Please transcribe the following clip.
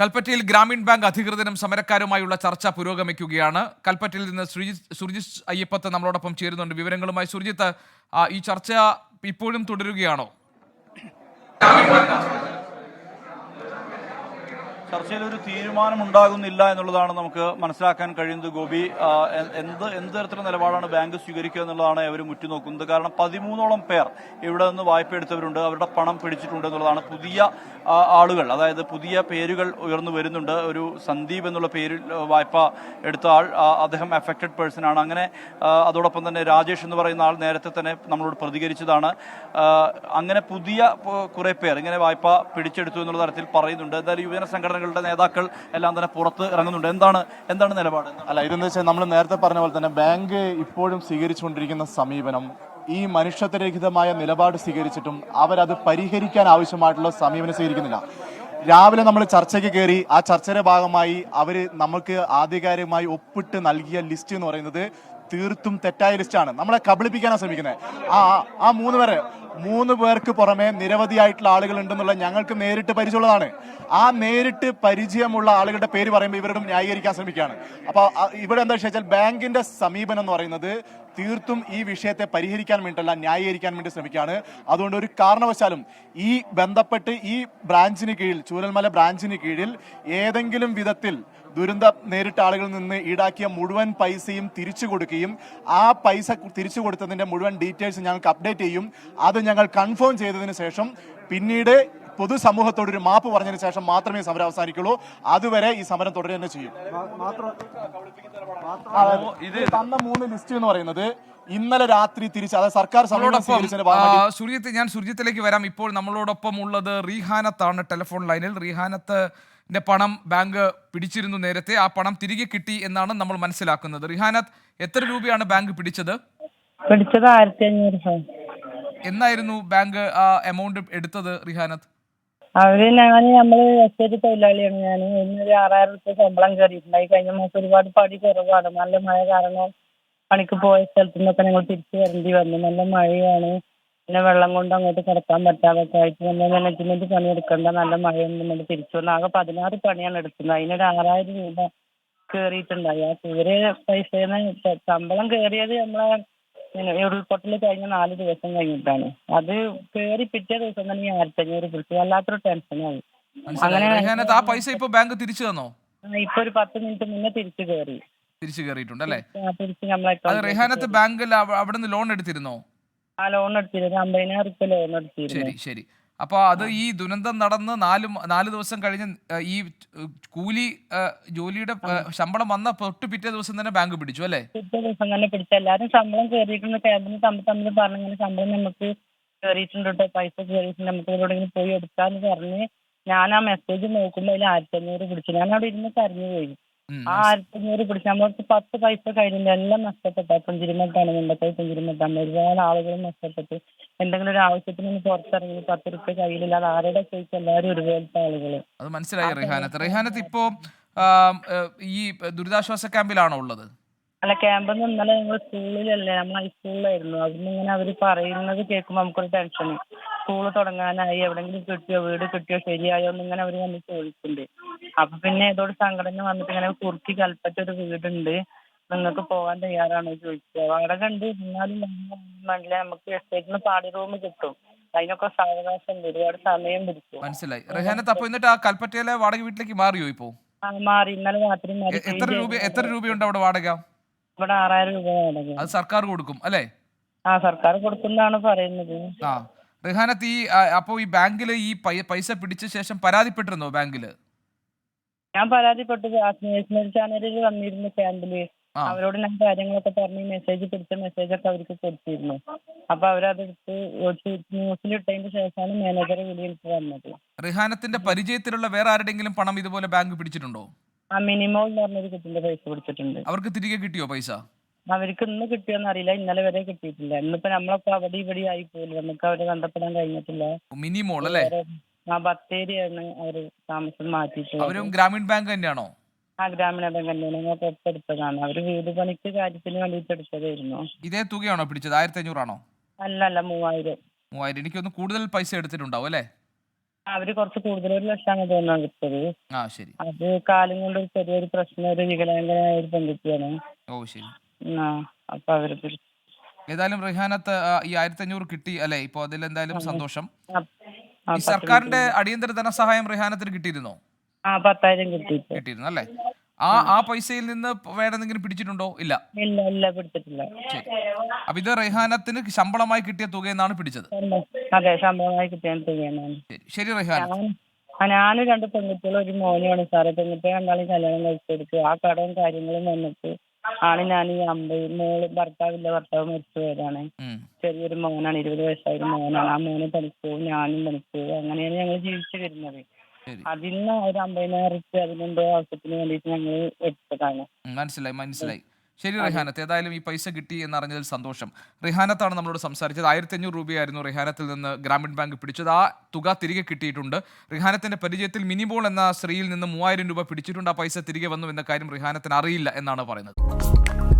കൽപ്പറ്റയിൽ ഗ്രാമീൺ ബാങ്ക് അധികൃതരും സമരക്കാരുമായുള്ള ചർച്ച പുരോഗമിക്കുകയാണ്. കൽപ്പറ്റയിൽ നിന്ന് സുർജിത് സുർജിത് അയ്യപ്പത്ത് നമ്മളോടൊപ്പം ചേരുന്നുണ്ട്. വിവരങ്ങളുമായി സുർജിത്ത് ഈ ചർച്ച ഇപ്പോഴും തുടരുകയാണോ? ചർച്ചയിൽ ഒരു തീരുമാനം ഉണ്ടാകുന്നില്ല എന്നുള്ളതാണ് നമുക്ക് മനസ്സിലാക്കാൻ കഴിയുന്നത് ഗോപി. എന്ത് എന്ത് തരത്തിലുള്ള നിലപാടാണ് ബാങ്ക് സ്വീകരിക്കുക എന്നുള്ളതാണ് അവർ ഉറ്റുനോക്കുന്നത് കാരണം പതിമൂന്നോളം പേർ ഇവിടെ നിന്ന് വായ്പ എടുത്തവരുണ്ട് അവരുടെ പണം പിടിച്ചിട്ടുണ്ട് എന്നുള്ളതാണ് പുതിയ ആളുകൾ. അതായത് പുതിയ പേരുകൾ ഉയർന്നു വരുന്നുണ്ട്. ഒരു സന്ദീപ് എന്നുള്ള പേരിൽ വായ്പ എടുത്ത ആൾ അദ്ദേഹം എഫക്റ്റഡ് പേഴ്സൺ ആണ്. അങ്ങനെ അതോടൊപ്പം തന്നെ രാജേഷ് എന്ന് പറയുന്ന ആൾ നേരത്തെ തന്നെ നമ്മളോട് പ്രതികരിച്ചതാണ്. അങ്ങനെ പുതിയ കുറേ പേർ ഇങ്ങനെ വായ്പ പിടിച്ചെടുത്തു എന്നുള്ള തരത്തിൽ പറയുന്നുണ്ട്. എന്തായാലും യുവജന സംഘടനകളുടെ നേതാക്കൾ എല്ലാം തന്നെ പുറത്ത് ഇറങ്ങുന്നുണ്ട്. എന്താണ് എന്താണ് നിലപാട്? അല്ല ഇതെന്ന് വെച്ചാൽ നമ്മൾ നേരത്തെ പറഞ്ഞ പോലെ തന്നെ ബാങ്ക് ഇപ്പോഴും സ്വീകരിച്ചുകൊണ്ടിരിക്കുന്ന സമീപനം ഈ മനുഷ്യത്വരഹിതമായ നിലപാട് സ്വീകരിച്ചിട്ടും അവരത് പരിഹരിക്കാൻ ആവശ്യമായിട്ടുള്ള സമീപനം സ്വീകരിക്കുന്നില്ല. രാവിലെ നമ്മൾ ചർച്ചയ്ക്ക് കയറി ആ ചർച്ചയുടെ ഭാഗമായി അവർ നമുക്ക് ആധികാരികമായി ഒപ്പിട്ട് നൽകിയ ലിസ്റ്റ് എന്ന് പറയുന്നത് തീർത്തും തെറ്റായ ലിസ്റ്റാണ് നമ്മളെ കബളിപ്പിക്കാനാണ് ശ്രമിക്കുന്നത്. ആ ആ- മൂന്ന് പേര് മൂന്ന് പേർക്ക് പുറമെ നിരവധിയായിട്ടുള്ള ആളുകൾ ഉണ്ടെന്നുള്ള ഞങ്ങൾക്ക് നേരിട്ട് പരിചയമുള്ളതാണ്. ആ നേരിട്ട് പരിചയമുള്ള ആളുകളുടെ പേര് പറയുമ്പോൾ ഇവരോടും ന്യായീകരിക്കാൻ ശ്രമിക്കുകയാണ്. അപ്പോൾ ഇവിടെ എന്താ വെച്ചാൽ ബാങ്കിന്റെ സമീപനം എന്ന് പറയുന്നത് തീർത്തും ഈ വിഷയത്തെ പരിഹരിക്കാൻ വേണ്ടിയിട്ടല്ല ന്യായീകരിക്കാൻ വേണ്ടി ശ്രമിക്കുകയാണ്. അതുകൊണ്ട് ഒരു കാരണവശാലും ഈ ബന്ധപ്പെട്ട് ഈ ബ്രാഞ്ചിന് കീഴിൽ ചൂരൽമല ബ്രാഞ്ചിന് കീഴിൽ ഏതെങ്കിലും വിധത്തിൽ ദുരന്തം നേരിട്ട ആളുകളിൽ നിന്ന് ഈടാക്കിയ മുഴുവൻ പൈസയും തിരിച്ചു കൊടുക്കുകയും ആ പൈസ തിരിച്ചു കൊടുത്തതിന്റെ മുഴുവൻ ഡീറ്റെയിൽസ് ഞങ്ങൾക്ക് അപ്ഡേറ്റ് ചെയ്യും. അത് ഞങ്ങൾ കൺഫേം ചെയ്തതിന് ശേഷം പിന്നീട് പൊതുസമൂഹത്തോട് ഒരു മാപ്പ് പറഞ്ഞതിന് ശേഷം മാത്രമേ സമരം അവസാനിക്കുള്ളൂ. അതുവരെ ഈ സമരം തുടരുക തന്നെ ചെയ്യും. ഇത് തന്ന മൂന്ന് ലിസ്റ്റ് എന്ന് പറയുന്നത് ഇന്നലെ രാത്രി തിരിച്ച് അതായത് സർക്കാർ സുർജിത്ത് ഞാൻ സുർജിത്തിലേക്ക് വരാം. ഇപ്പോൾ നമ്മളോടൊപ്പം ഉള്ളത് റീഹാനത്താണ് ടെലിഫോൺ ലൈനിൽ. റീഹാനത്തിന്റെ പണം ബാങ്ക് പിടിച്ചിരുന്നു നേരത്തെ. ആ പണം തിരികെ കിട്ടി എന്നാണ് നമ്മൾ മനസ്സിലാക്കുന്നത്. റിഹാനത്ത് എത്ര രൂപയാണ് ബാങ്ക് പിടിച്ചത്? പിടിച്ചത് ആയിരത്തി അഞ്ഞൂറ് എന്നായിരുന്നു ബാങ്ക് ആ എമൗണ്ട് എടുത്തത് റിഹാനത്ത്? അവർ ഞാൻ നമ്മൾ എസ്റ്റേറ്റ് തൊഴിലാളിയാണ്. ഞാൻ ഇന്നൊരു ആറായിരം റുപ്യ ശമ്പളം കയറിയിട്ടുണ്ടായി കഴിഞ്ഞ മാസം ഒരുപാട് പടി കുറവാണ്. നല്ല മഴ കാരണം പണിക്ക് പോയ സ്ഥലത്തു നിന്നൊക്കെ ഞങ്ങൾ തിരിച്ചു വരേണ്ടി വന്നു. നല്ല മഴയാണ്. പിന്നെ വെള്ളം കൊണ്ട് അങ്ങോട്ട് കിടക്കാൻ പറ്റാതൊക്കെ ആയിട്ട് നമ്മൾ മാനേജ്മെന്റ് പണി എടുക്കണ്ട നല്ല മഴയൊന്നും നമ്മൾ തിരിച്ചു വന്നു. ആകെ പതിനാറ് പണിയാണ് എടുക്കുന്നത്. അതിനൊരു ആറായിരം രൂപ കയറിയിട്ടുണ്ടായി ആ കയറിയ പൈസന്ന് ശമ്പളം കയറിയത് നമ്മളെ പിന്നെ ഉരുൾപൊട്ടൽ കഴിഞ്ഞ നാല് ദിവസം കഴിഞ്ഞിട്ടാണ്. അത് കയറി പിറ്റേ ദിവസം തന്നെ ഈ ആയിരത്തി അഞ്ഞൂറ് പിടിച്ചു. വല്ലാത്തൊരു ടെൻഷനായി അങ്ങനെ ആ പൈസ ഇപ്പോൾ ബാങ്ക് തിരിച്ചു തന്നോ? ഇപ്പോ ഇപ്പൊ ഒരു പത്ത് മിനിറ്റ് മുന്നേ തിരിച്ചു കയറി തിരിച്ചു കയറിയിട്ടുണ്ട് അല്ലേ? അത് റിഹാനത്ത് ബാങ്കിൽ അവ- അവിടെ നിന്ന് ലോൺ എടുത്തിരുന്നോ? ആ ലോൺ എടുത്തിരുന്നു. അമ്പതിനായിരം റുപ്യ ലോൺ എടുത്തിരുന്നു. ശരി ശരി. അപ്പൊ അത് ഈ ദുരന്തം നടന്ന് നാല് മ- നാല് ദിവസം കഴിഞ്ഞ് ഈ കൂലി ജോലിയുടെ ശമ്പളം വന്ന തൊട്ട് പിറ്റേ ദിവസം തന്നെ ബാങ്ക് പിടിച്ചു അല്ലേ? പിറ്റേ ദിവസം തന്നെ പിടിച്ചു. എല്ലാരും ശമ്പളം കയറിയിട്ടുണ്ട് ക്യാബിന് തമ്മിൽ തമ്മിൽ പറഞ്ഞു ഇങ്ങനെ ശമ്പളം നമുക്ക് കയറിയിട്ടുണ്ട് കേട്ടോ പൈസ കയറിയിട്ടുണ്ട് നമുക്ക് എവിടെയെങ്കിലും പോയി എടുക്കാന്ന് പറഞ്ഞ് ഞാൻ ആ മെസ്സേജ് നോക്കുമ്പോൾ അതിൽ ആയിരത്തി അഞ്ഞൂറ് പിടിച്ചു. ഞാൻ അവിടെ ഇരുന്ന് കരഞ്ഞു പോയി. ആ ആയിരത്തി അഞ്ഞൂറ് പിടിച്ച് നമ്മൾക്ക് പത്ത് പൈസ കഴിഞ്ഞില്ല എല്ലാം നഷ്ടപ്പെട്ടു. പുഞ്ചിരിമട്ടാണ് മുണ്ടക്കൈ പുഞ്ചിരിമട്ടാണ് ഒരുപാട് ആളുകൾ നഷ്ടപ്പെട്ടു. എന്തെങ്കിലും ഒരു ആവശ്യത്തിന് ഒന്ന് പുറത്തിറങ്ങി പത്ത് റുപ്യ കയ്യിലില്ലാതെ ആരുടെ ചോദിച്ചാൽ എല്ലാവരും ഒരുപോലത്തെ ആളുകൾ അത് മനസ്സിലായി റിഹാനത്ത്. റിഹാനത്ത് ഇപ്പോ ഈ ദുരിതാശ്വാസ ക്യാമ്പിലാണോ ഉള്ളത്? അല്ല ക്യാമ്പിൽ നിന്ന് ഇന്നലെ ഞങ്ങൾ സ്കൂളിലല്ലേ നമ്മൾ ഹൈസ്കൂളിലായിരുന്നു അതിന് ഇങ്ങനെ അവർ പറയുന്നത് കേൾക്കുമ്പോൾ നമുക്കൊരു ടെൻഷൻ സ്കൂൾ തുടങ്ങാനായി എവിടെങ്കിലും കിട്ടിയോ വീട് കിട്ടിയോ ശരിയായോ എന്ന് ഇങ്ങനെ അവർ വന്ന് ചോദിക്കുന്നുണ്ട്. അപ്പൊ പിന്നെ ഇതോട് സംഘടന വന്നിട്ട് ഇങ്ങനെ കുറുക്കി കൽപ്പറ്റ ഒരു വീടുണ്ട്. നിങ്ങൾക്ക് പോകാൻ തയ്യാറാണോ ചോദിച്ചത് വാടക ഉണ്ട് എന്നാലും നല്ല നമുക്ക് എസ്റ്റേറ്റിന് പാടി റൂം കിട്ടും. അതിനൊക്കെ സാവകാശം ഒരുപാട് സമയം പിടിക്കും. മനസ്സിലായി. റഹാനത്ത് അപ്പൊ എന്നിട്ട് ആ കൽപ്പറ്റയിലെ വാടക വീട്ടിലേക്ക് മാറിയോ ഇപ്പോ? മാറി. ഇന്നലെ രാത്രി മാറി. എത്ര രൂപ എത്ര രൂപയുണ്ട് അവിടെ വാടക? ഇവിടെ ആറായിരം രൂപ വാടക. അത് സർക്കാർ കൊടുക്കും അല്ലേ? ആ സർക്കാർ കൊടുക്കുന്നതാണ് പറയുന്നത്. ആ. റിഹാനത്ത് ഈ അപ്പോൾ ഈ ബാങ്കിൽ ഈ പൈസ പിടിച്ച ശേഷം പരാതിപ്പെട്ടിരുന്നോ ബാങ്കിൽ? ഞാൻ പരാതിപ്പെട്ടത് നേഷണൽ ചാനലിൽ വന്നിരുന്നു ക്യാമ്പിൽ. അവരോട് ഞാൻ കാര്യങ്ങളൊക്കെ പറഞ്ഞ് മെസ്സേജ് പിടിച്ച മെസ്സേജ് ഒക്കെ അവർക്ക് കൊടുത്തിരുന്നു. അപ്പൊ അവരതെടുത്ത് ന്യൂസിലിട്ടതിന് ശേഷമാണ് മാനേജർ വിളിയിലേക്ക് വന്നത്. റിഹാനത്തിന്റെ പരിചയത്തിലുള്ള വേറെ ആരുടെങ്കിലും പണം ഇതുപോലെ ബാങ്ക് പിടിച്ചിട്ടുണ്ടോ? ആ മിനിമോൾ എന്ന് പറഞ്ഞൊരു കുട്ടിന്റെ പൈസ പിടിച്ചിട്ടുണ്ട് അവർക്ക് തിരികെ കിട്ടിയോ പൈസ? അവർക്ക് ഇന്ന് കിട്ടിയോന്ന് അറിയില്ല. ഇന്നലെ വരെ കിട്ടിയിട്ടില്ല. ഇന്നിപ്പോ നമ്മളൊക്കെ അവിടെ ഇവിടെ ആയി പോലും നമുക്ക് അവരെ കണ്ടെത്താൻ കഴിഞ്ഞിട്ടില്ല. മിനിമോൾ അല്ലേ? ആ ബത്തേരിയാണ് അവർ താമസം മാറ്റിയിട്ടുള്ളത്. അവരും ഗ്രാമീൺ ബാങ്ക് തന്നെയാണോ? ആ ഗ്രാമീണ ബാങ്ക് തന്നെയാണ്. ഞങ്ങൾ തൊട്ടടുത്തതാണ്. അവർ വീട് പണിക്ക് കാര്യത്തിന് വേണ്ടിയിട്ട് എടുത്തതായിരുന്നു. ഇതേ തുകയാണോ പിടിച്ചത്? ആയിരത്തി അഞ്ഞൂറാണോ അല്ല അല്ല മൂവായിരം. മൂവായിരം. എനിക്കൊന്ന് കൂടുതൽ പൈസ എടുത്തിട്ടുണ്ടാവും അല്ലേ? അവർ കുറച്ച് കൂടുതൽ ഒരു ലക്ഷമാണ് തോന്നാൻ കിട്ടത് ആ ശരി. അത് കാലം കൊണ്ട് ഒരു ചെറിയൊരു പ്രശ്നം ഒരു വികലാംഗനായ ഒരു പെൺകുട്ടിയാണ്. ഓ ശരി. ആ അപ്പൊ അവർ പിടിച്ചു. ഏതായാലും റിഹാനത്ത് ആ, ഈ ആയിരത്തി അഞ്ഞൂറ് കിട്ടി അല്ലെ? ഇപ്പൊ അതിൽ എന്തായാലും സന്തോഷം. ആ, ഈ സർക്കാരിന്റെ അടിയന്തര ധനസഹായം റിഹാനത്തിന് കിട്ടിയിരുന്നോ? ആ പത്തായിരം കിട്ടിയിട്ടുണ്ട്. കിട്ടിയിരുന്നു അല്ലേ? ആ ആ പൈസയിൽ നിന്ന് വേണമെന്തെങ്കിലും പിടിച്ചിട്ടുണ്ടോ? ഇല്ല. ഇല്ല ഇല്ല പിടിച്ചിട്ടില്ല. ശരി. അപ്പൊ ഇത് റിഹാനത്തിന് ശമ്പളമായി കിട്ടിയ തുക എന്നാണ് പിടിച്ചത്. അതെ കിട്ടിയാൻ തുകയാണ് ശരി ശരി റിഹാന. ഞാൻ ഞാനും രണ്ട് പെൺകുട്ടികളും ഒരു മോനുമാണ് സാറേ. പെൺകുട്ടിയെ രണ്ടാളും കല്യാണം കഴിച്ചെടുത്തു ആ കടവും കാര്യങ്ങളും വന്നിട്ട് ആണ് ഞാൻ ഈ അമ്പത് മോൾ ഭർത്താവില്ല ഭർത്താവ് മരിച്ചു പോയതാണ്. ചെറിയൊരു മോനാണ് ഇരുപത് വയസ്സായൊരു മോനാണ്. ആ മോനെ പണിക്ക് പോകും ഞാനും പണിക്ക് പോകും അങ്ങനെയാണ് ഞങ്ങൾ ജീവിച്ചു വരുന്നത്. അതിന് ഒരു അമ്പതിനായിരം റുപ്യ അതിനെന്തോ ആവശ്യത്തിന് വേണ്ടിയിട്ട് ഞങ്ങൾ എടുത്തതാണ്. മനസ്സിലായി മനസ്സിലായി. ശരി റിഹാനത്ത്. ഏതായാലും ഈ പൈസ കിട്ടി എന്നറിഞ്ഞതിൽ സന്തോഷം. റിഹാനത്താണ് നമ്മളോട് സംസാരിച്ചത്. ആയിരത്തി അഞ്ഞൂറ് രൂപയായിരുന്നു റിഹാനത്തിൽ നിന്ന് ഗ്രാമീൺ ബാങ്ക് പിടിച്ചത്. ആ തുക തിരികെ കിട്ടിയിട്ടുണ്ട്. റിഹാനത്തിന്റെ പരിചയത്തിൽ മിനിബോൾ എന്ന സ്ത്രീയിൽ നിന്ന് മൂവായിരം രൂപ പിടിച്ചിട്ടുണ്ട്. ആ പൈസ തിരികെ വന്നു എന്ന കാര്യം റിഹാനത്തിന് അറിയില്ല എന്നാണ് പറയുന്നത്.